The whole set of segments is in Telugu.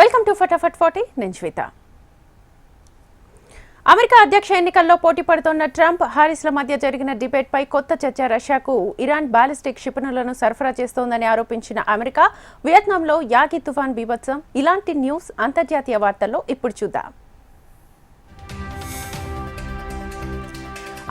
వెల్కమ్ టు ఫటాఫట్ ఫార్టీ నేను శ్వేత. అమెరికా అధ్యక్ష ఎన్నికల్లో పోటీ పడుతున్న ట్రంప్ హారిస్ల మధ్య జరిగిన డిబేట్పై కొత్త చర్చ రష్యాకు ఇరాన్ బాలిస్టిక్ క్షిపణులను సరఫరా చేస్తోందని ఆరోపించిన అమెరికా వియత్నాంలో యాగి తుఫాన్ బీభత్సం. ఇలాంటి న్యూస్ అంతర్జాతీయ వార్తల్లో ఇప్పుడు చూద్దాం.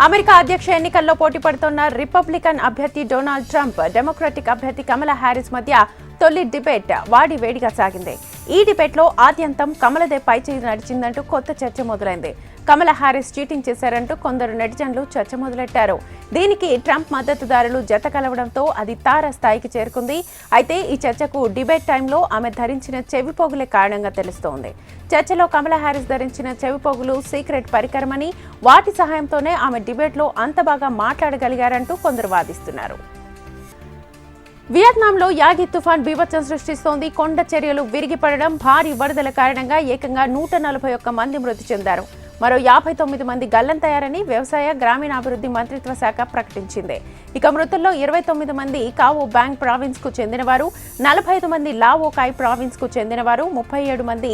అమెరికా అధ్యక్ష ఎన్నికల్లో పోటీ పడుతున్న రిపబ్లికన్ అభ్యర్థి డొనాల్డ్ ట్రంప్ డెమోక్రటిక్ అభ్యర్థి కమలా హ్యారిస్ మధ్య తొలి డిబేట్ వాడి వేడిగా సాగింది. ఈ డిబేట్లో ఆద్యంతం కమలదే పైచేయి నడిచిందంటూ కొత్త చర్చ మొదలైంది. కమల హారిస్ చీటింగ్ చేశారంటూ కొందరు నెటిజన్లు చర్చ మొదలెట్టారు. దీనికి ట్రంప్ మద్దతుదారులు జత కలవడంతో అది తార స్థాయికి చేరుకుంది. అయితే ఈ చర్చకు డిబేట్ టైంలో ఆమె ధరించిన చెవిపోగులే కారణంగా తెలుస్తోంది. చర్చలో కమల హారిస్ ధరించిన చెవిపోగులు సీక్రెట్ పరికరమని వాటి సహాయంతోనే ఆమె డిబేట్లో అంత బాగా మాట్లాడగలిగారంటూ కొందరు వాదిస్తున్నారు. వియత్నాంలో యాగి తుఫాన్ బీభత్సం సృష్టిస్తోంది. కొండ చర్యలు విరిగిపడడం భారీ వరదల కారణంగా ఏకంగా నూట నలభై ఒక్క మంది మృతి చెందారు. మరో యాభై తొమ్మిది మంది గల్లంతయ్యారని వ్యవసాయ గ్రామీణాభివృద్ధి మంత్రిత్వ శాఖ ప్రకటించింది. ఇక మృతుల్లో ఇరవై తొమ్మిది మంది కావో బ్యాంక్ ప్రావిన్స్కు చెందినవారు నలభై ఐదు మంది లావో కాయ్ ప్రావిన్స్కు చెందినవారు ముప్పై ఏడు మంది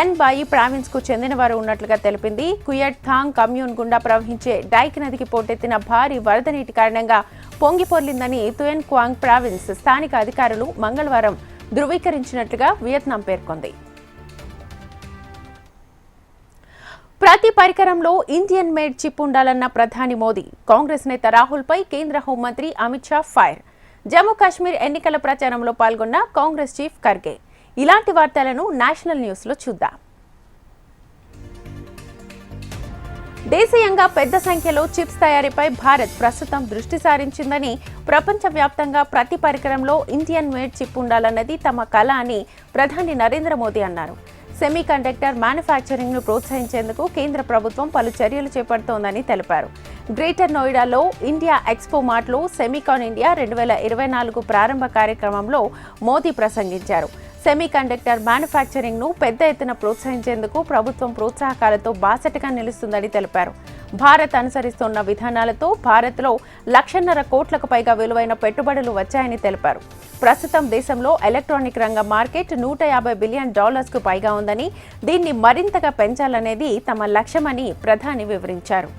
ఎన్ బాయి ప్రావిన్స్కు చెందినవారు ఉన్నట్లుగా తెలిపింది. కుయట్ థాంగ్ కమ్యూన్ గుండా ప్రవహించే డైక్ నదికి పోటెత్తిన భారీ వరద నీటి కారణంగా పొంగిపొర్లిందని తుయన్ క్వాంగ్ ప్రావిన్స్ స్థానిక అధికారులు మంగళవారం ధృవీకరించినట్లుగా వియత్నాం పేర్కొంది. ప్రతి పరికరంలో ఇండియన్ మేడ్ చిప్ ఉండాలన్న ప్రధాని మోదీ కాంగ్రెస్ నేత రాహుల్పై కేంద్ర హోంమంత్రి అమిత్ షా ఫైర్. జమ్మూ కాశ్మీర్ ఎన్నికల ప్రచారంలో పాల్గొన్న కాంగ్రెస్ చీఫ్ ఖర్గే. ఇలాంటి వార్తలను నేషనల్ న్యూస్లో చూద్దాం. దేశీయంగా పెద్ద సంఖ్యలో చిప్స్ తయారీపై భారత్ ప్రస్తుతం దృష్టి సారించిందని ప్రపంచవ్యాప్తంగా ప్రతి పరికరంలో ఇండియన్ మేడ్ చిప్ ఉండాలన్నది తమ కళ అని ప్రధాని నరేంద్ర మోదీ అన్నారు. సెమీ కండక్టర్ ప్రోత్సహించేందుకు కేంద్ర ప్రభుత్వం పలు చర్యలు చేపడుతోందని తెలిపారు. గ్రేటర్ నోయిడాలో ఇండియా ఎక్స్పో మార్ట్లో సెమీకాన్ ఇండియా రెండు వేల ఇరవై నాలుగు ప్రారంభ కార్యక్రమంలో మోదీ ప్రసంగించారు. సెమీ కండక్టర్ మ్యానుఫ్యాక్చరింగ్ను పెద్ద ఎత్తున ప్రోత్సహించేందుకు ప్రభుత్వం ప్రోత్సాహకాలతో బాసటగా నిలుస్తుందని తెలిపారు. భారత్ అనుసరిస్తున్న విధానాలతో భారత్లో లక్షన్నర కోట్లకు పైగా విలువైన పెట్టుబడులు వచ్చాయని తెలిపారు. ప్రస్తుతం దేశంలో ఎలక్ట్రానిక్ రంగ మార్కెట్ నూట యాభై బిలియన్ డాలర్స్కు పైగా ఉందని దీన్ని మరింతగా పెంచాలనేది తమ లక్ష్యమని ప్రధాని వివరించారు.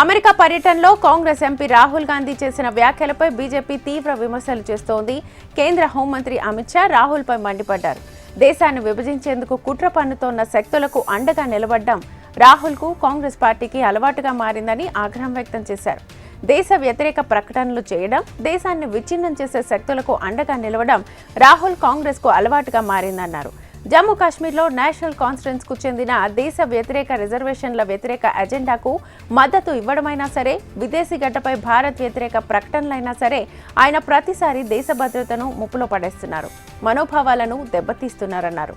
అమెరికా పర్యటనలో కాంగ్రెస్ ఎంపీ రాహుల్ గాంధీ చేసిన వ్యాఖ్యలపై బీజేపీ తీవ్ర విమర్శలు చేస్తోంది కేంద్ర హోంమంత్రి అమిత్ షా. రాహుల్పై మండిపడ్డారు. దేశాన్ని విభజించేందుకు కుట్ర పన్నుతోన్న శక్తులకు అండగా నిలబడ్డం రాహుల్కు కాంగ్రెస్ పార్టీకి అలవాటుగా మారిందని ఆగ్రహం వ్యక్తం చేశారు. దేశ వ్యతిరేక ప్రకటనలు చేయడం దేశాన్ని విచ్ఛిన్నం చేసే శక్తులకు అండగా నిలవడం రాహుల్ కాంగ్రెస్కు అలవాటుగా మారిందన్నారు. జమ్మూ కాశ్మీర్లో నేషనల్ కాన్ఫరెన్స్కు చెందిన దేశ వ్యతిరేక రిజర్వేషన్ల వ్యతిరేక ఎజెండాకు మద్దతు ఇవ్వడమైనా సరే విదేశీ గడ్డపై భారత్ వ్యతిరేక ప్రకటనలైనా సరే ఆయన ప్రతిసారి దేశ భద్రతను ముప్పులో పడేస్తున్నారు. మనోభావాలను దెబ్బతీస్తున్నారన్నారు.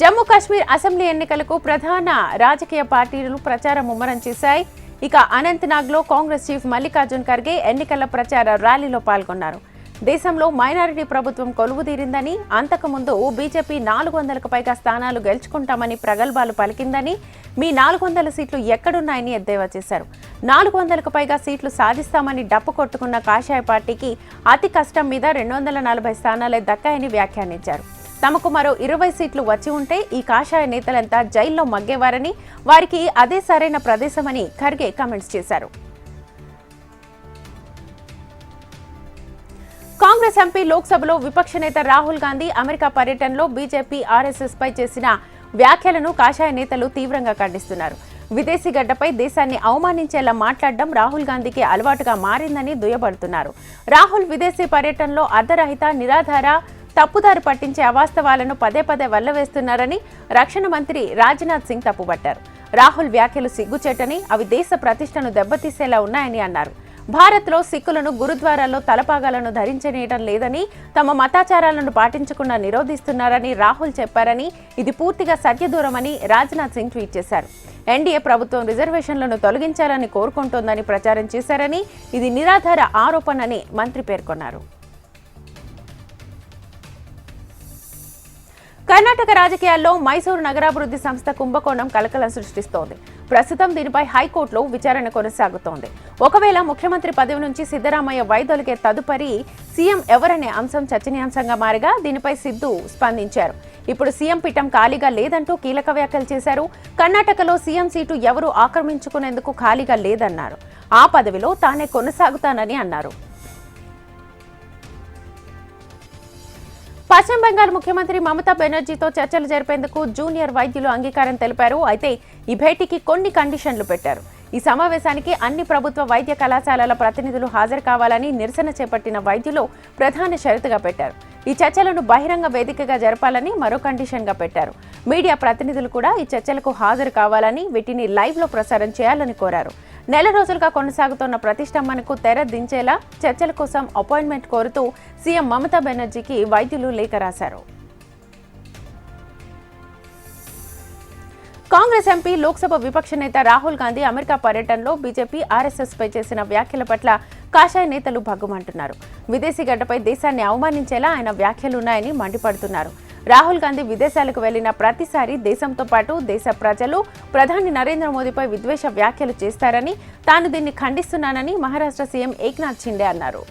జమ్మూ కాశ్మీర్ అసెంబ్లీ ఎన్నికలకు ప్రధాన రాజకీయ పార్టీలు ప్రచారం ముమ్మరం చేశాయి. ఇక అనంతనాగ్లో కాంగ్రెస్ చీఫ్ మల్లికార్జున్ ఖర్గే ఎన్నికల ప్రచార ర్యాలీలో పాల్గొన్నారు. దేశంలో మైనారిటీ ప్రభుత్వం కొలువుదీరిందని అంతకుముందు బీజేపీ నాలుగు వందలకు పైగా స్థానాలు గెలుచుకుంటామని ప్రగల్భాలు పలికిందని మీ నాలుగు వందల సీట్లు ఎక్కడున్నాయని ఎద్దేవా చేశారు. నాలుగు వందలకు పైగా సీట్లు సాధిస్తామని డప్పు కొట్టుకున్న కాషాయ పార్టీకి అతి కష్టం మీద రెండు వందల నలభై స్థానాలే దక్కాయని వ్యాఖ్యానించారు. తమకు మరో ఇరవై సీట్లు వచ్చి ఉంటే ఈ కాషాయ నేతలంతా జైల్లో మగ్గేవారని వారికి అదే సరైన ప్రదేశమని ఖర్గే కామెంట్స్ చేశారు. కాంగ్రెస్ ఎంపీ లోక్సభలో విపక్ష నేత రాహుల్ గాంధీ అమెరికా పర్యటనలో బీజేపీ ఆర్ఎస్ఎస్ పై చేసిన వ్యాఖ్యలను కాషాయ నేతలు తీవ్రంగా ఖండిస్తున్నారు. విదేశీ గడ్డపై దేశాన్ని అవమానించేలా మాట్లాడడం రాహుల్ గాంధీకి అలవాటుగా మారిందని దుయ్యబడుతున్నారు. రాహుల్ విదేశీ పర్యటనలో అర్ధరహిత నిరాధార తప్పుదారి పట్టించే అవాస్తవాలను పదే పదే వల్లవేస్తున్నారని రక్షణ మంత్రి రాజ్నాథ్ సింగ్ తప్పుబట్టారు. రాహుల్ వ్యాఖ్యలు సిగ్గుచేటని అవి దేశ ప్రతిష్టను దెబ్బతీసేలా ఉన్నాయని అన్నారు. భారత్లో సిక్కులను గురుద్వారాల్లో తలపాగాలను ధరించనీయటం లేదని తమ మతాచారాలను పాటించకుండా నిరోధిస్తున్నారని రాహుల్ చెప్పారని ఇది పూర్తిగా సత్యదూరమని రాజ్నాథ్ సింగ్ ట్వీట్ చేశారు. ఎన్డీఏ ప్రభుత్వం రిజర్వేషన్లను తొలగించాలని కోరుకుంటోందని ప్రచారం చేశారని ఇది నిరాధార ఆరోపణని మంత్రి పేర్కొన్నారు. కర్ణాటక రాజకీయాల్లో మైసూరు నగరాభివృద్ధి సంస్థ కుంభకోణం కలకలం సృష్టిస్తోంది. ప్రస్తుతం దీనిపై హైకోర్టులో విచారణ కొనసాగుతోంది. ఒకవేళ ముఖ్యమంత్రి పదవి నుంచి సిద్దరామయ్య వైదొలిగే తదుపరి సీఎం ఎవరనే అంశం చర్చనీయాంశంగా మారగా దీనిపై సిద్ధు స్పందించారు. ఇప్పుడు సీఎం పీఠం ఖాళీగా లేదంటూ కీలక వ్యాఖ్యలు చేశారు. కర్ణాటకలో సీఎం సీటు ఎవరు ఆక్రమించుకునేందుకు ఖాళీగా లేదన్నారు. ఆ పదవిలో తానే కొనసాగుతానని అన్నారు. పశ్చిమ బెంగాల్ ముఖ్యమంత్రి మమతా బెనర్జీతో చర్చలు జరిపేందుకు జూనియర్ వైద్యులు అంగీకారం తెలిపారు. అయితే ఈ భేటీకి కొన్ని కండిషన్లు పెట్టారు. ఈ సమావేశానికి అన్ని ప్రభుత్వ వైద్య కళాశాలల ప్రతినిధులు హాజరు కావాలని నిరసన చేపట్టిన వైద్యులు ప్రధాన షరతుగా పెట్టారు. ఈ చర్చలను బహిరంగ వేదికగా జరపాలని మరో కండిషన్గా పెట్టారు. మీడియా ప్రతినిధులు కూడా ఈ చర్చలకు హాజరు కావాలని వీటిని లైవ్లో ప్రసారం చేయాలని కోరారు. నెల రోజులుగా కొనసాగుతున్న ప్రతిష్టంభనకు తెర దించేలా చర్చల కోసం అపాయింట్మెంట్ కోరుతూ సీఎం మమతా బెనర్జీకి వైద్యులు లేఖ రాశారు. కాంగ్రెస్ ఎంపీ లోక్సభ విపక్ష నేత రాహుల్ గాంధీ అమెరికా పర్యటనలో బీజేపీ ఆర్ఎస్ఎస్ పై చేసిన వ్యాఖ్యల పట్ల కాషాయ నేతలు భగ్గుమంటున్నారు. విదేశీ గడ్డపై దేశాన్ని అవమానించేలా ఆయన వ్యాఖ్యలున్నాయని మండిపడుతున్నారు. రాహుల్ గాంధీ విదేశాలకు వెళ్ళిన ప్రతిసారి దేశంతో పాటు దేశ ప్రజలు ప్రధాని నరేంద్ర మోదీపై విద్వేష వ్యాఖ్యలు చేస్తారని తాను దీన్ని ఖండిస్తున్నానని మహారాష్ట్ర సీఎం ఏక్నాథ్ షిండే అన్నారు.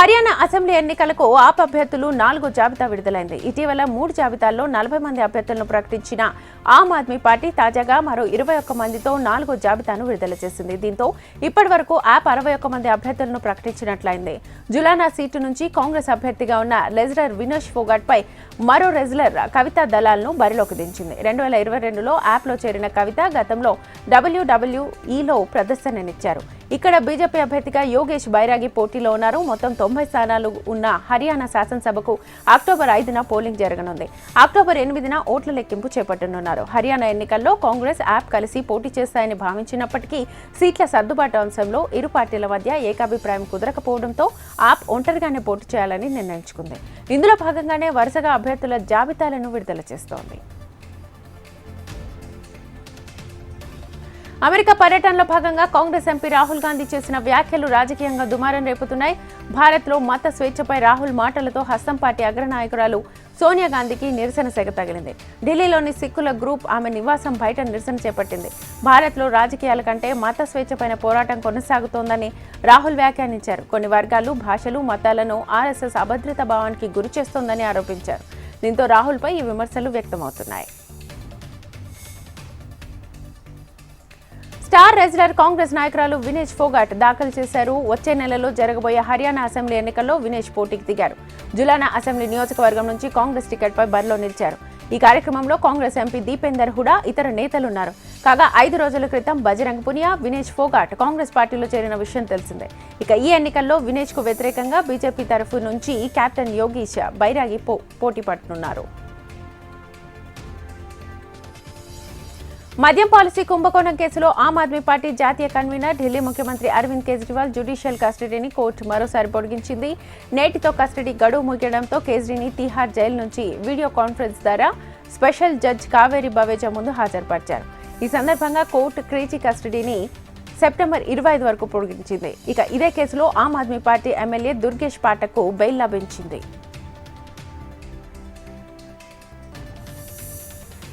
హర్యానా అసెంబ్లీ ఎన్నికలకు ఆప్ అభ్యర్థులు నాలుగో జాబితా విడుదలైంది. ఇటీవల మూడు జాబితాల్లో నలభై మంది అభ్యర్థులను ప్రకటించిన ఆమ్ ఆద్మీ పార్టీ తాజాగా మరో ఇరవై ఒక్క మందితో నాలుగో జాబితాను విడుదల చేసింది. దీంతో ఇప్పటి వరకు యాప్ అరవై ఒక్క మంది అభ్యర్థులను ప్రకటించినట్లయింది. జులానా సీటు నుంచి కాంగ్రెస్ అభ్యర్థిగా ఉన్న రెజ్లర్ వినోష్ ఫోగాట్ పై మరో రెజ్లర్ కవిత దళాలను బరిలోకి దించింది. రెండు వేల ఇరవై రెండులో యాప్లో చేరిన కవిత గతంలో డబ్ల్యూడబ్ల్యూఈలో ప్రదర్శననిచ్చారు. ఇక్కడ బీజేపీ అభ్యర్థిగా యోగేష్ బైరాగి పోటీలో ఉన్నారు. మొత్తం తొంభై స్థానాలు ఉన్న హర్యానా శాసనసభకు అక్టోబర్ ఐదున పోలింగ్ జరగనుంది. అక్టోబర్ ఎనిమిదిన ఓట్ల లెక్కింపు చేపట్టనున్నారు. హర్యానా ఎన్నికల్లో కాంగ్రెస్ యాప్ కలిసి పోటీ చేస్తాయని భావించినప్పటికీ సీట్ల సర్దుబాటు అంశంలో ఇరు పార్టీల మధ్య ఏకాభిప్రాయం కుదరకపోవడంతో యాప్ ఒంటరిగానే పోటీ చేయాలని నిర్ణయించుకుంది. ఇందులో భాగంగానే వరుసగా అభ్యర్థుల జాబితాలను విడుదల చేస్తోంది. అమెరికా పర్యటనలో భాగంగా కాంగ్రెస్ ఎంపీ రాహుల్ గాంధీ చేసిన వ్యాఖ్యలు రాజకీయంగా దుమారం రేపుతున్నాయి. భారత్లో మత స్వేచ్ఛపై రాహుల్ మాటలతో హస్తం పార్టీ అగ్రనాయకురాలు సోనియా గాంధీకి నిరసన సెగ తగిలింది. ఢిల్లీలోని సిక్కుల గ్రూప్ ఆమె నివాసం బయట నిరసన చేపట్టింది. భారత్లో రాజకీయాల కంటే మత స్వేచ్ఛపైన పోరాటం కొనసాగుతోందని రాహుల్ వ్యాఖ్యానించారు. కొన్ని వర్గాలు భాషలు మతాలను ఆర్ఎస్ఎస్ అభద్రతా భావానికి గురి చేస్తోందని ఆరోపించారు. దీంతో రాహుల్పై ఈ విమర్శలు వ్యక్తమవుతున్నాయి. స్టార్ రెజ్లర్ కాంగ్రెస్ నాయకురాలు వినేష్ ఫోగాట్ దాఖలు చేశారు. వచ్చే నెలలో జరగబోయే హర్యానా అసెంబ్లీ ఎన్నికల్లో వినేష్ పోటీకి దిగారు. జులానా అసెంబ్లీ నియోజకవర్గం నుంచి కాంగ్రెస్ టికెట్పై బరిలో నిలిచారు. ఈ కార్యక్రమంలో కాంగ్రెస్ ఎంపీ దీపేందర్ హుడా ఇతర నేతలున్నారు. కాగా ఐదు రోజుల క్రితం బజరంగ్ పునియా వినేష్ ఫోగాట్ కాంగ్రెస్ పార్టీలో చేరిన విషయం తెలిసిందే. ఇక ఈ ఎన్నికల్లో వినేష్కు వ్యతిరేకంగా బీజేపీ తరఫు నుంచి కెప్టెన్ యోగీష్ బైరాగి పో పోటీ పడుతున్నారు. మద్యం పాలసీ కుంభకోణం కేసులో ఆమ్ ఆద్మీ పార్టీ జాతీయ కన్వీనర్ ఢిల్లీ ముఖ్యమంత్రి అరవింద్ కేజ్రీవాల్ జ్యుడిషియల్ కస్టడీని కోర్టు మరోసారి పొడిగించింది. నేటితో కస్టడీ గడువు ముగియడంతో కేజ్రీని తిహార్ జైలు నుంచి వీడియో కాన్ఫరెన్స్ ద్వారా స్పెషల్ జడ్జ్ కావేరి బవేజా ముందు హాజరుపరిచారు. ఈ సందర్భంగా కోర్టు క్రీచి కస్టడీని సెప్టెంబర్ ఇరవై ఐదు వరకు పొడిగించింది. ఇక ఇదే కేసులో ఆమ్ ఆద్మీ పార్టీ ఎమ్మెల్యే దుర్గేష్ పాఠకు బెయిల్ లభించింది.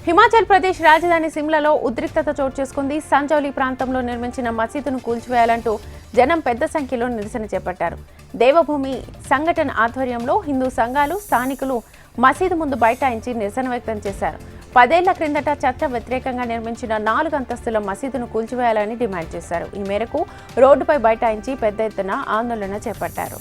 హిమాచల్ ప్రదేశ్ రాజధాని సిమ్లలో ఉద్రిక్తత చోటు చేసుకుంది. సంజౌలి ప్రాంతంలో నిర్మించిన మసీదును కూల్చివేయాలంటూ జనం పెద్ద సంఖ్యలో నిరసన చేపట్టారు. దేవభూమి సంఘటన ఆధ్వర్యంలో హిందూ సంఘాలు స్థానికులు మసీదు ముందు బైఠాయించి నిరసన వ్యక్తం చేశారు. పదేళ్ళ క్రిందట చట్ట వ్యతిరేకంగా నిర్మించిన నాలుగు అంతస్తుల మసీదును కూల్చివేయాలని డిమాండ్ చేశారు. ఈ మేరకు రోడ్డుపై బైఠాయించి పెద్ద ఎత్తున ఆందోళన చేపట్టారు.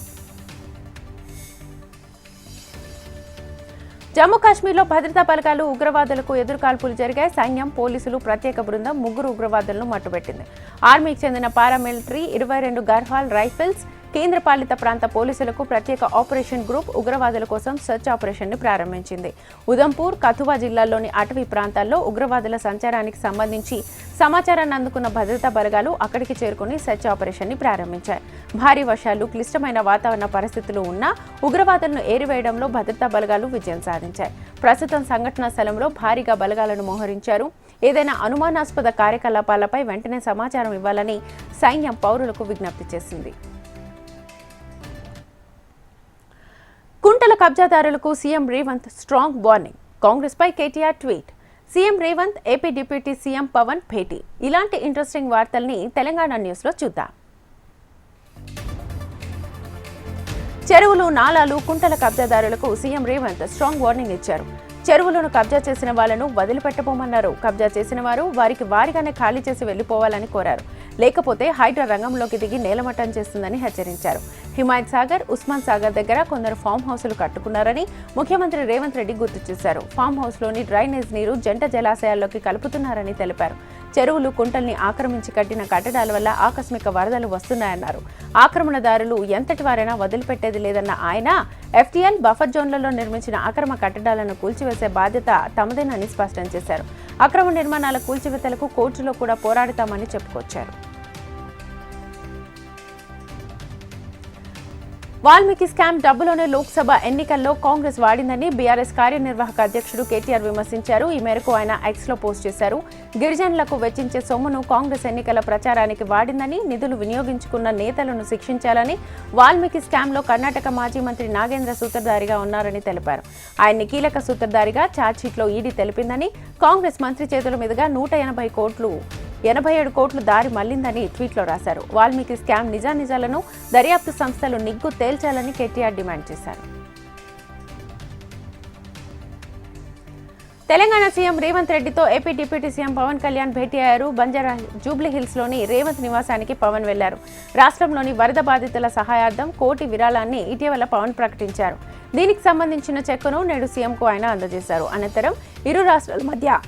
జమ్మూ కాశ్మీర్లో భద్రతా బలగాలు ఉగ్రవాదులకు ఎదురుకాల్పులు జరిగాయి. సైన్యం పోలీసులు ప్రత్యేక బృందం ముగ్గురు ఉగ్రవాదులను మట్టుబెట్టింది. ఆర్మీకి చెందిన పారామిలిటరీ ఇరవై రెండు గర్హాల్ రైఫిల్స్ కేంద్రపాలిత ప్రాంత పోలీసులకు ప్రత్యేక ఆపరేషన్ గ్రూప్ ఉగ్రవాదుల కోసం సెర్చ్ ఆపరేషన్ను ప్రారంభించింది. ఉదంపూర్ కథువా జిల్లాల్లోని అటవీ ప్రాంతాల్లో ఉగ్రవాదుల సంచారానికి సంబంధించి సమాచారాన్ని అందుకున్న భద్రతా బలగాలు అక్కడికి చేరుకుని సెర్చ్ ఆపరేషన్ని ప్రారంభించాయి. భారీ వర్షాలు క్లిష్టమైన వాతావరణ పరిస్థితులు ఉన్నా ఉగ్రవాదులను ఏరివేయడంలో భద్రతా బలగాలు విజయం సాధించాయి. ప్రస్తుతం సంఘటనా స్థలంలో భారీగా బలగాలను మోహరించారు. ఏదైనా అనుమానాస్పద కార్యకలాపాలపై వెంటనే సమాచారం ఇవ్వాలని సైన్యం పౌరులకు విజ్ఞప్తి చేసింది. కుంటల కబ్జాదారులకు CM Revanth strong warning. Congress పై KTR tweet. CM Revanth AP deputy CM Pawan భేటీ. ఇలాంటి ఇంట్రెస్టింగ్ వార్తల్ని తెలంగాణ న్యూస్లో చూద్దాం. చెరువులు నాలాలు కుంటల కబ్జాదారులకు సీఎం రేవంత్ స్ట్రాంగ్ వార్నింగ్ ఇచ్చారు. చెరువులను కబ్జా చేసిన వాళ్ళను వదిలిపెట్టబోమన్నారు. కబ్జా చేసిన వారు వారికి వారిగానే ఖాళీ చేసి వెళ్ళిపోవాలని కోరారు. లేకపోతే హైడ్రా రంగంలోకి దిగి నేలమట్టం చేస్తుందని హెచ్చరించారు. హిమాయత్ సాగర్ ఉస్మాన్ సాగర్ దగ్గర కొందరు ఫామ్ హౌసులు కట్టుకున్నారని ముఖ్యమంత్రి రేవంత్ రెడ్డి గుర్తు చేశారు. ఫామ్ హౌస్లోని డ్రైనేజ్ నీరు జంట జలాశయాల్లోకి కలుపుతున్నారని తెలిపారు. చెరువులు కుంటల్ని ఆక్రమించి కట్టిన కట్టడాల వల్ల ఆకస్మిక వరదలు వస్తున్నాయన్నారు. ఆక్రమణదారులు ఎంతటి వారైనా వదిలిపెట్టేది లేదన్న ఆయన ఎఫ్టీఎల్ బఫర్ జోన్లలో నిర్మించిన అక్రమ కట్టడాలను కూల్చివేసే బాధ్యత తమదేనని స్పష్టం చేశారు. అక్రమ నిర్మాణాల కూల్చివేతలకు కోర్టులో కూడా పోరాడతామని చెప్పుకొచ్చారు. వాల్మీకి స్కామ్ డబ్బులోనే లోక్సభ ఎన్నికల్లో కాంగ్రెస్ వాడిందని బీఆర్ఎస్ కార్యనిర్వాహక అధ్యక్షుడు కేటీఆర్ విమర్శించారు. ఈ మేరకు ఆయన ఎక్స్లో పోస్ట్ చేశారు. గిరిజనులకు వెచ్చించే సొమ్మును కాంగ్రెస్ ఎన్నికల ప్రచారానికి వాడిందని నిధులు వినియోగించుకున్న నేతలను శిక్షించాలని వాల్మీకి స్కామ్లో కర్ణాటక మాజీ మంత్రి నాగేంద్ర సూత్రధారిగా ఉన్నారని తెలిపారు. ఆయన్ని కీలక సూత్రధారిగా ఛార్జ్షీట్లో ఈడీ తెలిపిందని కాంగ్రెస్ మంత్రి చేతుల మీదుగా నూట ఎనభై కోట్లు ఎనభై ఏడు కోట్లు దారి మళ్ళిందని ట్వీట్లో రాశారు. వాల్మీకి స్కామ్ నిజానిజాలను దర్యాప్తు సంస్థలు నిగ్గు తేల్చాలని కేటీఆర్ డిమాండ్ చేశారు. తెలంగాణ సీఎం రేవంత్ రెడ్డితో AP deputy CM Pawan Kalyan భేటీ అయ్యారు. బంజారా జూబ్లీ రేవంత్ నివాసానికి పవన్ వెళ్ళారు. రాష్ట్రంలోని వరద బాధితుల సహాయార్థం కోటి విరాళాన్ని ఇటీవల పవన్ ప్రకటించారు. దీనికి సంబంధించిన చెక్కును నేడు సీఎంకు ఆయన అందజేశారు. అనంతరం ఇరు రాష్ట్రాల మధ్య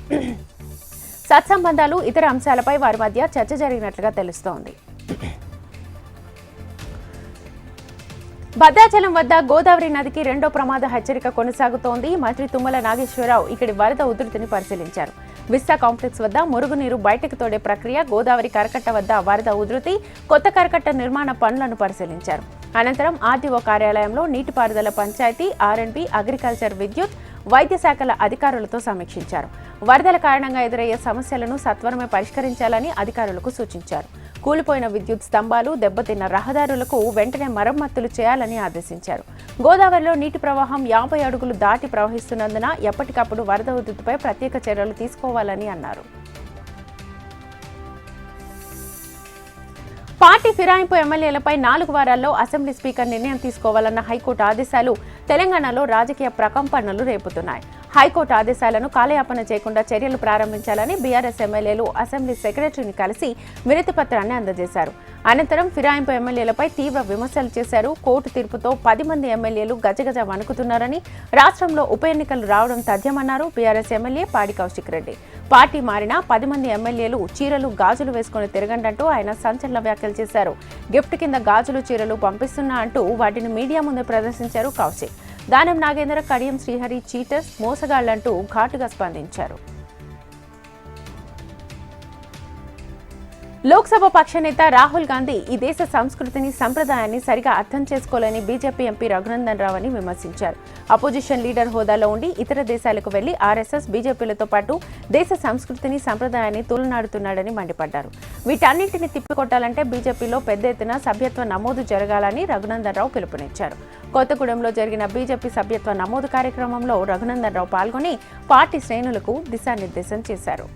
సత్సంబంధాలు ఇతర అంశాలపై వారి మధ్య చర్చ జరిగినట్లుగా తెలుస్తోంది. భద్రాచలం వద్ద గోదావరి నదికి రెండో ప్రమాద హెచ్చరిక కొనసాగుతోంది. మంత్రి తుమ్మల నాగేశ్వరరావు ఇక్కడి వరద ఉధృతిని పరిశీలించారు. విస్తా కాంప్లెక్స్ వద్ద మురుగునీరు బయటకు తోడే ప్రక్రియ గోదావరి కరకట్ట వద్ద వరద ఉధృతి కొత్త కరకట్ట నిర్మాణ పనులను పరిశీలించారు. అనంతరం ఆర్టీఓ కార్యాలయంలో నీటిపారుదల పంచాయతీ ఆర్ఎండ్బి అగ్రికల్చర్ విద్యుత్ వైద్య శాఖల అధికారులతో సమీక్షించారు. వరదల కారణంగా ఎదురయ్యే సమస్యలను సత్వరమే పరిష్కరించాలని అధికారులకు సూచించారు. కూలిపోయిన విద్యుత్ స్తంభాలు దెబ్బతిన్న రహదారులకు వెంటనే మరమ్మతులు చేయాలని ఆదేశించారు. గోదావరిలో నీటి ప్రవాహం యాభై అడుగులు దాటి ప్రవహిస్తున్నందున ఎప్పటికప్పుడు వరద ఉధృతిపై ప్రత్యేక చర్యలు తీసుకోవాలని అన్నారు. పార్టీ ఫిరాయింపు ఎమ్మెల్యేలపై నాలుగు వారాల్లో అసెంబ్లీ స్పీకర్ నిర్ణయం తీసుకోవాలన్న హైకోర్టు ఆదేశాలు తెలంగాణలో రాజకీయ ప్రకంపనలు రేపుతున్నాయి. హైకోర్టు ఆదేశాలను కాలయాపన చేయకుండా చర్యలు ప్రారంభించాలని బీఆర్ఎస్ ఎమ్మెల్యేలు అసెంబ్లీ సెక్రటరీని కలిసి వినతి పత్రాన్ని అందజేశారు. అనంతరం ఫిరాయింపు ఎమ్మెల్యేలపై తీవ్ర విమర్శలు చేశారు. కోర్టు తీర్పుతో పది మంది ఎమ్మెల్యేలు గజగజ వణుకుతున్నారని రాష్ట్రంలో ఉప ఎన్నికలు రావడం తథ్యమన్నారు బీఆర్ఎస్ ఎమ్మెల్యే పాడి కౌశిక్ రెడ్డి. పార్టీ మారిన పది మంది ఎమ్మెల్యేలు చీరలు గాజులు వేసుకుని తిరగండంటూ ఆయన సంచలన వ్యాఖ్యలు చేశారు. గిఫ్ట్ కింద గాజులు చీరలు పంపిస్తున్నా అంటూ వాటిని మీడియా ముందే ప్రదర్శించారు కౌశిక్. దానం నాగేంద్ర కడియం శ్రీహరి చీటర్స్ మోసగాళ్ళంటూ ఘాటుగా స్పందించారు. లోక్సభ పక్ష నేత రాహుల్ గాంధీ ఈ దేశ సంస్కృతిని సంప్రదాయాన్ని సరిగా అర్థం చేసుకోలేని బీజేపీ ఎంపీ రఘునందన్ రావు అని విమర్శించారు. అపోజిషన్ లీడర్ హోదాలో ఉండి ఇతర దేశాలకు వెళ్ళి ఆర్ఎస్ఎస్ బీజేపీలతో పాటు దేశ సంస్కృతిని సంప్రదాయాన్ని తూలనాడుతున్నాడని మండిపడ్డారు. వీటన్నింటిని తిప్పికొట్టాలంటే బీజేపీలో పెద్ద ఎత్తున సభ్యత్వ నమోదు జరగాలని రఘునందన్ రావు పిలుపునిచ్చారు. కొత్తగూడెంలో జరిగిన బీజేపీ సభ్యత్వ నమోదు కార్యక్రమంలో రఘునందన్ రావు పాల్గొని పార్టీ శ్రేణులకు దిశానిర్దేశం చేశారు.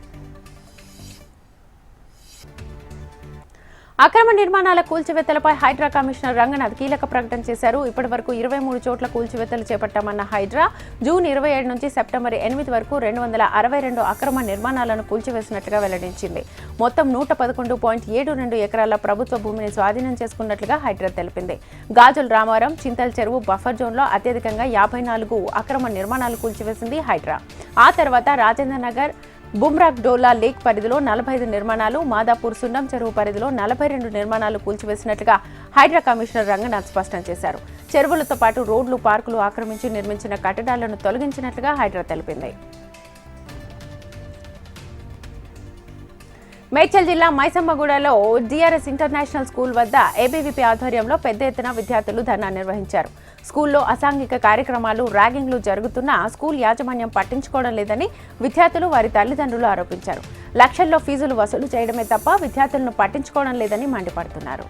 అక్రమ నిర్మాణాల కూల్చివేతలపై హైడ్రా కమిషనర్ రంగనాథ్ కీలక ప్రకటన చేశారు. ఇప్పటి వరకు ఇరవై మూడు చోట్ల కూల్చివేతలు చేపట్టామన్న హైడ్రా జూన్ ఇరవై ఏడు నుంచి సెప్టెంబర్ ఎనిమిది వరకు రెండు వందల అరవై రెండు అక్రమ నిర్మాణాలను కూల్చివేసినట్టుగా వెల్లడించింది. మొత్తం నూట పదకొండు పాయింట్ ఏడు రెండు ఎకరాల ప్రభుత్వ భూమిని స్వాధీనం చేసుకున్నట్లుగా హైడ్రా తెలిపింది. గాజుల రామారం చింతల్ చెరువు బఫర్ జోన్లో అత్యధికంగా యాభై నాలుగు అక్రమ నిర్మాణాలు కూల్చివేసింది హైడ్రా. ఆ తర్వాత రాజేంద్ర నగర్ బుమ్రాక్ డోలా లేక్ పరిధిలో నలభై ఐదు నిర్మాణాలు మాదాపూర్ సున్నం చెరువు పరిధిలో నలభై రెండు నిర్మాణాలు కూల్చివేసినట్టుగా హైడ్రా కమిషనర్ రంగనాథ్ స్పష్టం చేశారు. చెరువులతో పాటు రోడ్లు పార్కులు ఆక్రమించి నిర్మించిన కట్టడాలను తొలగించినట్లుగా హైడ్రా తెలిపింది. మేడ్చల్ జిల్లా మైసమ్మగూడలో డిఆర్ఎస్ ఇంటర్నేషనల్ స్కూల్ వద్ద ఏబీవీపీ ఆధ్వర్యంలో పెద్ద ఎత్తున విద్యార్థులు ధర్నా నిర్వహించారు. స్కూల్లో అసాంఘిక కార్యక్రమాలు ర్యాగింగ్లు జరుగుతున్నా స్కూల్ యాజమాన్యం పట్టించుకోవడం లేదని విద్యార్థులు వారి తల్లిదండ్రులు ఆరోపించారు. లక్షల్లో ఫీజులు వసూలు చేయడమే తప్ప విద్యార్థులను పట్టించుకోవడం లేదని మండిపడుతున్నారు.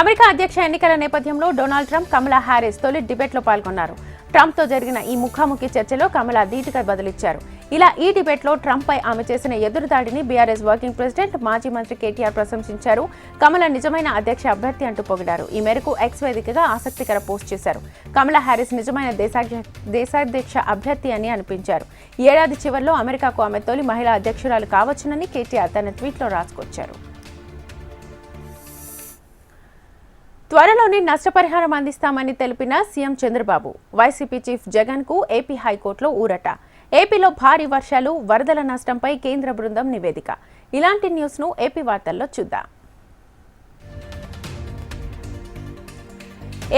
అమెరికా అధ్యక్ష ఎన్నికల నేపథ్యంలో డొనాల్డ్ ట్రంప్ కమలా హ్యారిస్ తొలి డిబేట్లో పాల్గొన్నారు. ట్రంప్తో జరిగిన ఈ ముఖాముఖి చర్చలో కమల ధీటుగా బదులిచ్చారు. ఇలా ఈ డిబేట్లో ట్రంప్పై ఆమె చేసిన ఎదురుదాడిని బీఆర్ఎస్ వర్కింగ్ ప్రెసిడెంట్ మాజీ మంత్రి కేటీఆర్ ప్రశంసించారు. కమల నిజమైన అధ్యక్ష అభ్యర్థి అంటూ పొగిడారు. ఈ మేరకు ఎక్స్ వేదికగా ఆసక్తికర పోస్ట్ చేశారు. కమలా హ్యారిస్ నిజమైన దేశాధ్య- దేశాధ్యక్ష అభ్యర్థి అని అనిపించారు. ఏడాది చివరిలో అమెరికాకు ఆమె తొలి మహిళా అధ్యక్షురాలు కావచ్చునని కేటీఆర్ తన ట్వీట్లో రాసుకొచ్చారు. త్వరలోనే నష్టపరిహారం అందిస్తామని తెలిపిన సీఎం చంద్రబాబు వైసీపీ చీఫ్ జగన్కు ఏపీ హైకోర్టులో ఊరట. ఏపీలో భారీ వర్షాలు వరదల నష్టంపై కేంద్ర బృందం నివేదిక. ఇలాంటి న్యూస్ను ఏపీ వార్తల్లో చూద్దాం.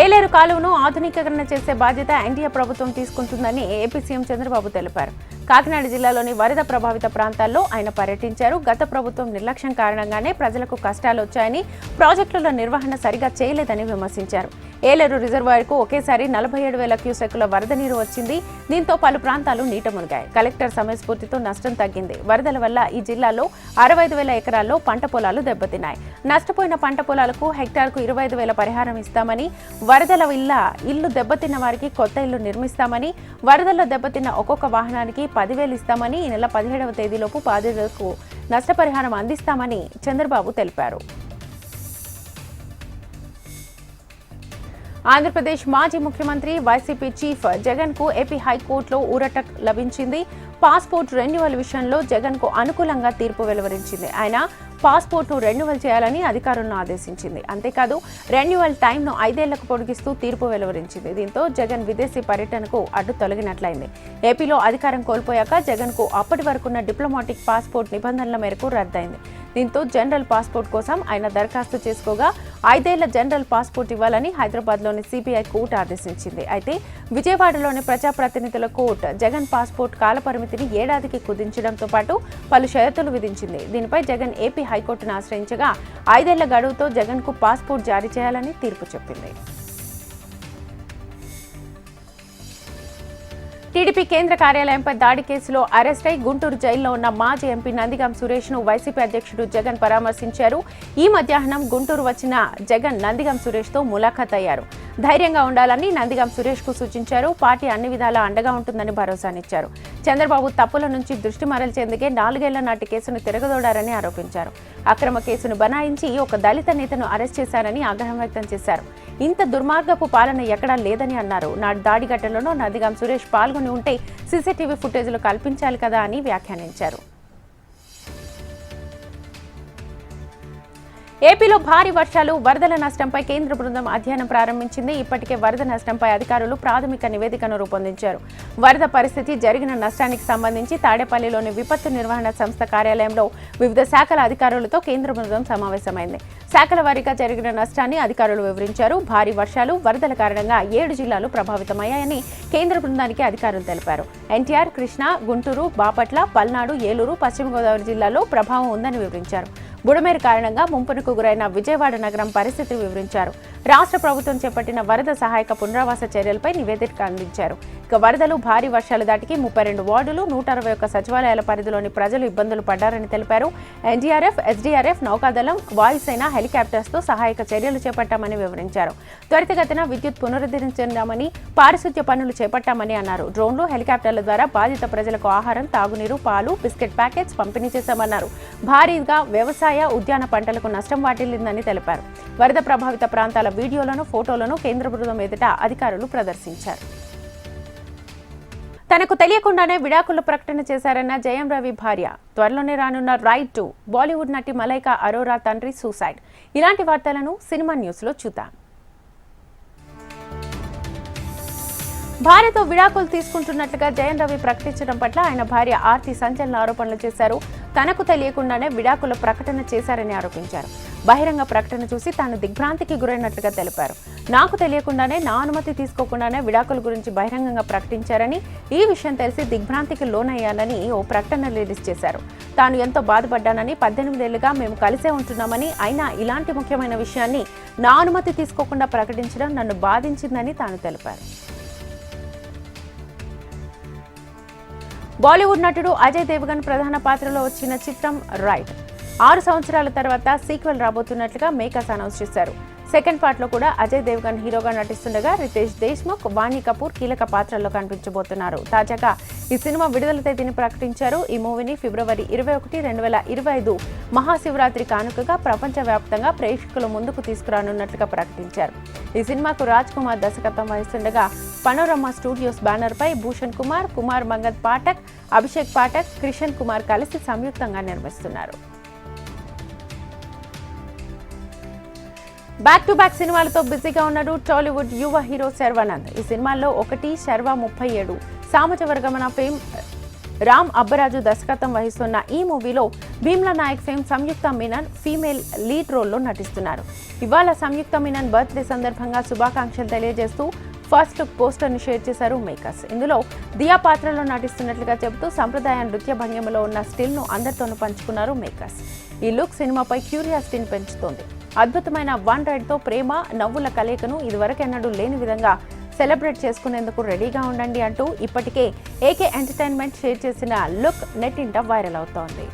ఏలేరు కాలువను ఆధునీకరణ చేసే బాధ్యత ఎన్డీఏ ప్రభుత్వం తీసుకుంటుందని ఏపీ సీఎం చంద్రబాబు తెలిపారు. కాకినాడ జిల్లాలోని వరద ప్రభావిత ప్రాంతాల్లో ఆయన పర్యటించారు. గత ప్రభుత్వం నిర్లక్ష్యం కారణంగానే ప్రజలకు కష్టాలు వచ్చాయని ప్రాజెక్టుల నిర్వహణ సరిగా చేయలేదని విమర్శించారు. ఏలేరు రిజర్వాయర్కు ఒకేసారి నలభై ఏడు వేల క్యూసెక్కుల వరద నీరు వచ్చింది. దీంతో పలు ప్రాంతాలు నీట మునిగాయి. కలెక్టర్ సమయస్ఫూర్తితో నష్టం తగ్గింది. వరదల వల్ల ఈ జిల్లాలో అరవై ఐదు వేల ఎకరాల్లో పంట పొలాలు దెబ్బతిన్నాయి. నష్టపోయిన పంట పొలాలకు హెక్టార్కు ఇరవై ఐదు వేల పరిహారం ఇస్తామని వరదల వల్ల ఇల్లు దెబ్బతిన్న వారికి కొత్త ఇల్లు నిర్మిస్తామని వరదల్లో దెబ్బతిన్న ఒక్కొక్క వాహనానికి పదివేలు ఇస్తామని ఈ నెల పదిహేడవ తేదీలోపు బాధితులకు నష్టపరిహారం అందిస్తామని చంద్రబాబు తెలిపారు. ఆంధ్రప్రదేశ్ మాజీ ముఖ్యమంత్రి వైసీపీ చీఫ్ జగన్కు ఏపీ హైకోర్టులో ఊరట లభించింది. పాస్పోర్ట్ రెన్యువల్ విషయంలో జగన్కు అనుకూలంగా తీర్పు వెలువరించింది. ఆయన పాస్పోర్ట్ను రెన్యువల్ చేయాలని అధికారులను ఆదేశించింది. అంతేకాదు రెన్యువల్ టైంను ఐదేళ్ళకు పొడిగిస్తూ తీర్పు వెలువరించింది. దీంతో జగన్ విదేశీ పర్యటనకు అడ్డు తొలగినట్లయింది. ఏపీలో అధికారం కోల్పోయాక జగన్కు అప్పటి వరకున్న డిప్లొమాటిక్ పాస్పోర్ట్ నిబంధనల మేరకు రద్దయింది. దీంతో జనరల్ పాస్పోర్ట్ కోసం ఆయన దరఖాస్తు చేసుకోగా ఐదేళ్ళ జనరల్ పాస్పోర్ట్ ఇవ్వాలని హైదరాబాద్లోని సిబిఐ కోర్టు ఆదేశించింది. అయితే విజయవాడలోని ప్రజాప్రతినిధుల కోర్టు జగన్ పాస్పోర్ట్ కాలపరిమితిని ఏడాదికి కుదించడంతో పాటు పలు షరతులు విధించింది. దీనిపై జగన్ ఏపీ హైకోర్టును ఆశ్రయించగా ఐదేళ్ళ గడువుతో జగన్కు పాస్పోర్ట్ జారీ చేయాలని తీర్పు చెప్పింది. టీడీపీ కేంద్ర కార్యాలయంపై దాడి కేసులో అరెస్ట్ అయి గుంటూరు జైల్లో ఉన్న మాజీ ఎంపీ నందిగం సురేష్ను వైసీపీ అధ్యక్షుడు జగన్ పరామర్శించారు. ఈ మధ్యాహ్నం గుంటూరు వచ్చిన జగన్ నందిగం సురేష్తో ములాఖాత్ అయ్యారు ధైర్యంగా ఉండాలని నందిగం సురేష్కు సూచించారు. పార్టీ అన్ని విధాలా అండగా ఉంటుందని భరోసానిచ్చారు. చంద్రబాబు తప్పుల నుంచి దృష్టి మరల్చేందుకే నాలుగేళ్ళ నాటి కేసును తిరగదోడారని ఆరోపించారు. అక్రమ కేసును బనాయించి ఒక దళిత నేతను అరెస్ట్ చేశారని ఆగ్రహం వ్యక్తం చేశారు. ఇంత దుర్మార్గపు పాలన ఎక్కడా లేదని అన్నారు. నాటి దాడి ఘటనలో నందిగం సురేష్ పాల్గొని ఉంటే సీసీటీవీ ఫుటేజ్లు కల్పించాలి కదా అని వ్యాఖ్యానించారు. ఏపీలో భారీ వర్షాలు వరదల నష్టంపై కేంద్ర బృందం అధ్యయనం ప్రారంభించింది. ఇప్పటికే వరద నష్టంపై అధికారులు ప్రాథమిక నివేదికను రూపొందించారు. వరద పరిస్థితి జరిగిన నష్టానికి సంబంధించి తాడేపల్లిలోని విపత్తు నిర్వహణ సంస్థ కార్యాలయంలో వివిధ శాఖల అధికారులతో కేంద్ర బృందం సమావేశమైంది. శాఖల వారీగా జరిగిన నష్టాన్ని అధికారులు వివరించారు. భారీ వర్షాలు వరదల కారణంగా ఏడు జిల్లాలు ప్రభావితమయ్యాయని కేంద్ర బృందానికి అధికారులు తెలిపారు. ఎన్టీఆర్ కృష్ణా గుంటూరు బాపట్ల పల్నాడు ఏలూరు పశ్చిమ గోదావరి జిల్లాలో ప్రభావం ఉందని వివరించారు. బుడమేరు కారణంగా ముంపునకు గురైన విజయవాడ నగరం పరిస్థితి వివరించారు. రాష్ట్ర ప్రభుత్వం చేపట్టిన వరద సహాయక పునరావాస చర్యలపై నివేదిక అందించారు. ఇక వరదలు భారీ వర్షాల దాటికి ముప్పై రెండు వార్డులు నూట అరవై ఒక్క సచివాలయాల పరిధిలోని ప్రజలు ఇబ్బందులు పడ్డారని తెలిపారు. ఎన్డీఆర్ఎఫ్ ఎస్డీఆర్ఎఫ్ నౌకాదళం వాయుసేన హెలికాప్టర్స్తో సహాయక చర్యలు చేపట్టామని వివరించారు. త్వరితగతిన విద్యుత్ పునరుద్ధరించామని పారిశుద్ధ్య పనులు చేపట్టామని అన్నారు. డ్రోన్లు హెలికాప్టర్ల ద్వారా బాధిత ప్రజలకు ఆహారం తాగునీరు పాలు బిస్కెట్ ప్యాకెట్స్ పంపిణీ చేశామన్నారు. భారీగా వ్యవసాయ ఉద్యాన పంటలకు నష్టం వాటిల్లిందని తెలిపారు. వరద ప్రభావిత ప్రాంతాల వీడియోలను ఫోటోలను కేంద్ర బృందం ఎదుట అధికారులు ప్రదర్శించారు. తనకు తెలియకుండానే విడాకుల ప్రకటన చేశారన్న జయం రవి భార్య. త్వరలోనే రానున్న రైట్ టు బాలీవుడ్ నటి మలైకా అరోరా తండ్రి సూసైడ్. ఇలాంటి వార్తలను సినిమా న్యూస్లో చూద్దాం. భార్యతో విడాకులు తీసుకుంటున్నట్లుగా జయం రవి ప్రకటించడం పట్ల ఆయన భార్య ఆర్తి సంచలన ఆరోపణలు చేశారు. తనకు తెలియకుండానే విడాకుల ప్రకటన చేశారని ఆరోపించారు. బహిరంగ ప్రకటన చూసి తాను దిగ్భ్రాంతికి గురైనట్లుగా తెలిపారు. నాకు తెలియకుండానే నా అనుమతి తీసుకోకుండానే విడాకుల గురించి బహిరంగంగా ప్రకటించారని ఈ విషయం తెలిసి దిగ్భ్రాంతికి లోనయ్యానని ఓ ప్రకటన రిలీజ్ చేశారు. తాను ఎంతో బాధపడ్డానని పద్దెనిమిదేళ్ళుగా మేము కలిసే ఉంటున్నామని అయినా ఇలాంటి ముఖ్యమైన విషయాన్ని నా అనుమతి తీసుకోకుండా ప్రకటించడం నన్ను బాధించిందని తాను తెలిపారు. బాలీవుడ్ నటుడు అజయ్ దేవగన్ ప్రధాన పాత్రలో వచ్చిన చిత్రం రైట్. ఆరు సంవత్సరాల తర్వాత సీక్వెల్ రాబోతున్నట్లుగా మేకర్స్ అనౌన్స్ చేశారు. సెకండ్ పార్ట్లో కూడా అజయ్ దేవ్గన్ హీరోగా నటిస్తుండగా రితేష్ దేశ్ముఖ్ వాణి కపూర్ కీలక పాత్రల్లో కనిపించబోతున్నారు. తాజాగా ఈ సినిమా విడుదల తేదీని ప్రకటించారు. ఈ మూవీని ఫిబ్రవరి ఇరవై ఒకటి రెండు వేల ఇరవై ఐదు మహాశివరాత్రి కానుకగా ప్రపంచవ్యాప్తంగా ప్రేక్షకుల ముందుకు తీసుకురానున్నట్లుగా ప్రకటించారు. ఈ సినిమాకు రాజ్ కుమార్ దర్శకత్వం వహిస్తుండగా పనోరమ స్టూడియోస్ బ్యానర్పై భూషణ్ కుమార్ కుమార్ మంగత్ పాఠక్ అభిషేక్ పాఠక్ క్రిషన్ కుమార్ కలిసి సంయుక్తంగా నిర్మిస్తున్నారు బ్యాక్ టు బ్యాక్ సినిమాలతో బిజీగా ఉన్నాడు టాలీవుడ్ యువ హీరో శర్వానంద్. ఈ సినిమాల్లో ఒకటి శర్వ ముప్పై ఏడు. సామజ వర్గమన ఫేమ్ రామ్ అబ్బరాజు దర్శకత్వం వహిస్తున్న ఈ మూవీలో Bheemla Nayak fame Samyuktha Menon female lead రోల్లో నటిస్తున్నారు. ఇవాళ సంయుక్త మీనన్ బర్త్డే సందర్భంగా శుభాకాంక్షలు తెలియజేస్తూ ఫస్ట్ లుక్ పోస్టర్ని షేర్ చేశారు మేకర్స్. ఇందులో దియా పాత్రలో నటిస్తున్నట్లుగా చెబుతూ సంప్రదాయ నృత్య భంగిమలో ఉన్న స్టిల్ను అందరితోనూ పంచుకున్నారు మేకర్స్. ఈ లుక్ సినిమాపై క్యూరియాసిటీని పెంచుతోంది. అద్భుతమైన వన్ రైడ్తో ప్రేమ నవ్వుల కలయికను ఇదివరకెన్నడూ లేని విధంగా సెలబ్రేట్ చేసుకునేందుకు రెడీగా ఉండండి అంటూ ఇప్పటికే ఏకే ఎంటర్టైన్మెంట్ షేర్ చేసిన లుక్ నెట్టింట వైరల్ అవుతోంది.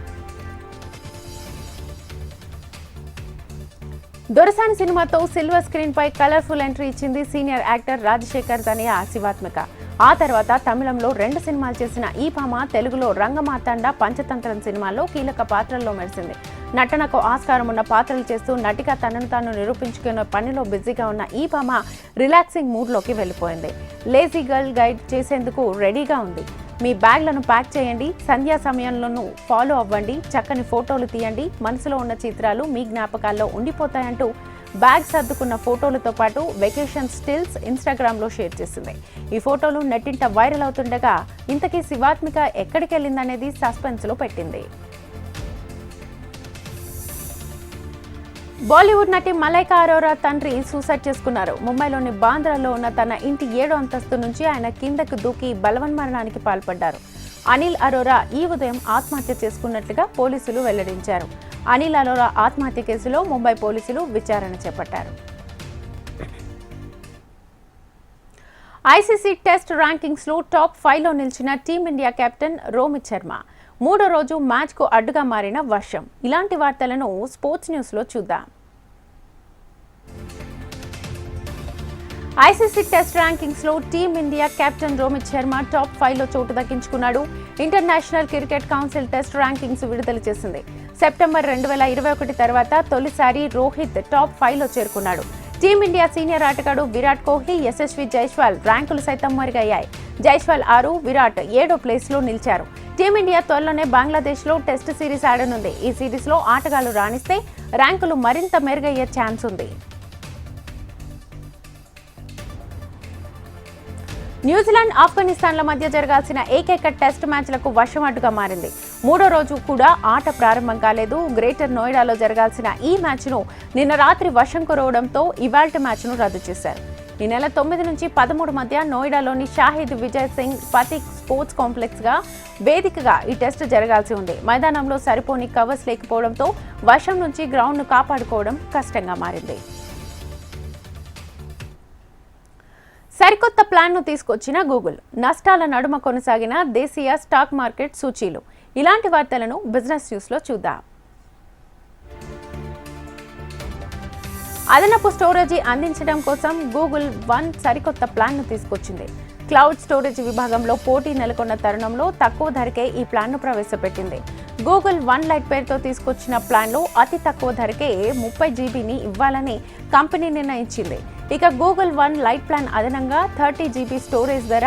దొరసాని సినిమాతో సిల్వర్ స్క్రీన్ పై కలర్ఫుల్ ఎంట్రీ ఇచ్చింది సీనియర్ యాక్టర్ రాజశేఖర్ దనియా శివాత్మిక ఆ తర్వాత తమిళంలో రెండు సినిమాలు చేసిన ఈ భామ తెలుగులో రంగమాతాండ పంచతంత్రం సినిమాలో కీలక పాత్రల్లో మెరిసింది. నటనకు ఆస్కారం ఉన్న పాత్రలు చేస్తూ నటిగా తనను తాను నిరూపించుకునే పనిలో బిజీగా ఉన్న ఈ భామ రిలాక్సింగ్ మూడ్లోకి వెళ్ళిపోయింది. లేజీ గర్ల్ గైడ్ చేసేందుకు రెడీగా ఉంది. మీ బ్యాగ్లను ప్యాక్ చేయండి సంధ్యా సమయంలోనూ ఫాలో అవ్వండి చక్కని ఫోటోలు తీయండి మనసులో ఉన్న చిత్రాలు మీ జ్ఞాపకాల్లో ఉండిపోతాయంటూ బ్యాగ్ సర్దుకున్న ఫోటోలతో పాటు వెకేషన్ స్టిల్స్ ఇన్స్టాగ్రామ్లో షేర్ చేసింది. ఈ ఫోటోలు నెట్టింట వైరల్ అవుతుండగా ఇంతకీ శివాత్మిక ఎక్కడికి వెళ్ళిందనేది సస్పెన్స్లో పెట్టింది. బాలీవుడ్ నటి మలైకా అరోరా తండ్రి సూసైడ్ చేసుకున్నారు. ముంబైలోని బాంద్రాలో ఉన్న తన ఇంటి ఏడో అంతస్తు నుంచి ఆయన కిందకు దూకి బలవన్మరణానికి పాల్పడ్డారు. అనిల్ అరోరా ఈ ఉదయం ఆత్మహత్య చేసుకున్నట్లుగా పోలీసులు వెల్లడించారు. అనిల్ అరోరా ఆత్మహత్య కేసులో ముంబై పోలీసులు విచారణ చేపట్టారు. ఐసీసీ టెస్ట్ ర్యాంకింగ్స్లో టాప్ ఫైవ్లో నిలిచిన టీమిండియా కెప్టెన్ రోహిత్ శర్మ మూడో రోజు మ్యాచ్కు అడ్డుగా మారిన వర్షం. ఇలాంటి వార్తలను స్పోర్ట్స్ న్యూస్లో చూద్దాం. ICC test ర్యాంకింగ్స్లో team India captain Rohit Sharma top ఫైవ్లో చోటు దక్కించుకున్నాడు. International cricket council test rankings విడుదల చేసింది. సెప్టెంబర్ రెండు వేల ఇరవై ఒకటి తర్వాత తొలిసారి రోహిత్ టాప్ ఫైవ్లో చేరుకున్నాడు. టీమిండియా సీనియర్ ఆటగాడు విరాట్ కోహ్లీ యశస్వి జైస్వాల్ ర్యాంకులు సైతం మెరుగయ్యాయి జైస్వాల్ ఆరు విరాట్ ఏడో ప్లేస్లో నిలిచారు. టీమిండియా త్వరలోనే బంగ్లాదేశ్లో టెస్ట్ సిరీస్ ఆడనుంది. ఈ సిరీస్లో ఆటగాళ్ళు రాణిస్తే ర్యాంకులు మరింత మెరుగయ్యే ఛాన్స్ ఉంది. న్యూజిలాండ్ ఆఫ్ఘనిస్తాన్ల మధ్య జరగాల్సిన ఏకైక టెస్ట్ మ్యాచ్లకు వర్షం అడ్డుగా మారింది. మూడో రోజు కూడా ఆట ప్రారంభం కాలేదు. గ్రేటర్ నోయిడాలో జరగాల్సిన ఈ మ్యాచ్ను నిన్న రాత్రి వర్షం కురవడంతో ఇవాల్టి మ్యాచ్ను రద్దు చేశారు. ఈ నెల తొమ్మిది నుంచి పదమూడు మధ్య నోయిడాలోని షాహిద్ విజయ్ సింగ్ పతిక్ స్పోర్ట్స్ కాంప్లెక్స్గా వేదికగా ఈ టెస్ట్ జరగాల్సి ఉంది. మైదానంలో సరిపోని కవర్స్ లేకపోవడంతో వర్షం నుంచి గ్రౌండ్ను కాపాడుకోవడం కష్టంగా మారింది. సరికొత్త ప్లాన్ను తీసుకొచ్చిన గూగుల్. నష్టాల నడుమ కొనసాగిన దేశీయ స్టాక్ మార్కెట్ సూచీలు. ఇలాంటి వార్తలను బిజినెస్ న్యూస్లో చూద్దాం. అదనపు స్టోరేజీ అందించడం కోసం గూగుల్ వన్ సరికొత్త ప్లాన్ను తీసుకొచ్చింది. క్లౌడ్ స్టోరేజ్ విభాగంలో పోటీ నెలకొన్న తరుణంలో తక్కువ ధరకే ఈ ప్లాన్ను ప్రవేశపెట్టింది. గూగుల్ వన్ లైట్ పేరుతో తీసుకొచ్చిన ప్లాన్లో అతి తక్కువ ధరకే ముప్పై జీబీని ఇవ్వాలని కంపెనీ నిర్ణయించింది. ఇక గూగుల్ వన్ లైట్ ప్లాన్ అదనంగా థర్టీ జీబీ స్టోరేజ్ ధర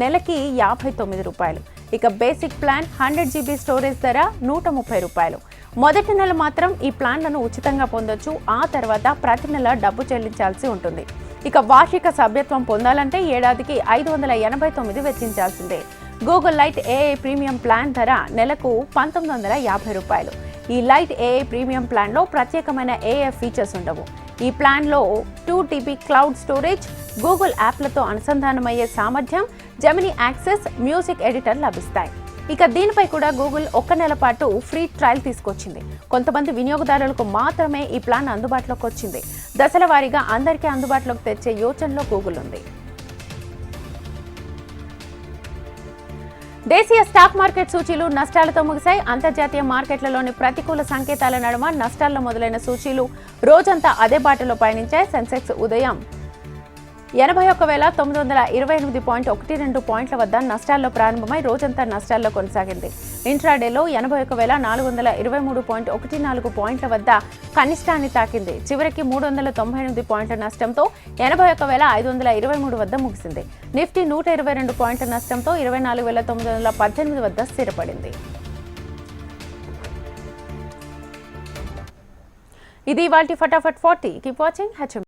నెలకి యాభై తొమ్మిది రూపాయలు. ఇక basic plan hundred GB storage ధర నూట ముప్పై రూపాయలు. మొదటి నెల మాత్రం ఈ ప్లాన్లను ఉచితంగా పొందొచ్చు. ఆ తర్వాత ప్రతి నెల డబ్బు చెల్లించాల్సి ఉంటుంది. ఇక వార్షిక సభ్యత్వం పొందాలంటే ఏడాదికి ఐదు వందల ఎనభై తొమ్మిది వెచ్చించాల్సిందే. Google lite AI premium plan ధర నెలకు పంతొమ్మిది వందల యాభై రూపాయలు. ఈ లైట్ ఏఏ ప్రీమియం ప్లాన్లో ప్రత్యేకమైన ఏఏ ఫీచర్స్ ఉండవు. ఈ ప్లాన్లో two TB cloud storage Google యాప్లతో అనుసంధానమయ్యే సామర్థ్యం జెమినీ యాక్సెస్ మ్యూజిక్ ఎడిటర్ లభిస్తాయి. ఇక దీనిపై కూడా గూగుల్ ఒక్క నెల పాటు ఫ్రీ ట్రయల్ తీసుకొచ్చింది. కొంతమంది వినియోగదారులకు మాత్రమే ఈ ప్లాన్ అందుబాటులోకి వచ్చింది. దశల వారీగా అందరికీ అందుబాటులోకి తెచ్చే యోచనలో గూగుల్ ఉంది. దేశీయ స్టాక్ మార్కెట్ సూచీలు నష్టాలతో ముగిశాయి. అంతర్జాతీయ మార్కెట్లలోని ప్రతికూల సంకేతాల నడుమ నష్టాల్లో మొదలైన సూచీలు రోజంతా అదే బాటలో పయనించాయి. సెన్సెక్స్ ఉదయం ఎనభై ఒక్క వేల తొమ్మిది వందల ఇరవై ఎనిమిది పాయింట్ ఒకటి రెండు పాయింట్ల వద్ద నష్టాల్లో ప్రారంభమై రోజంతా నష్టాల్లో కొనసాగింది. ఇంట్రాడేలో ఎనభై ఒక్క వేల నాలుగు వందల ఇరవై మూడు పాయింట్ ఒకటి నాలుగు పాయింట్ల వద్ద కనిష్టాన్ని తాకింది. చివరికి మూడు వందల తొంభై ఎనిమిది పాయింట్ల నష్టంతో ఎనభై ఒక్క వేల ఐదు వందల ఇరవై మూడు వద్ద ముగిసింది. నిఫ్టీ నూట ఇరవై రెండు పాయింట్ల నష్టంతో ఇరవై నాలుగు వేల తొమ్మిది వందల పద్దెనిమిది వద్ద స్థిరపడింది. ఇది వాటి ఫటాఫట్ ఫార్టీ. Keep watching HM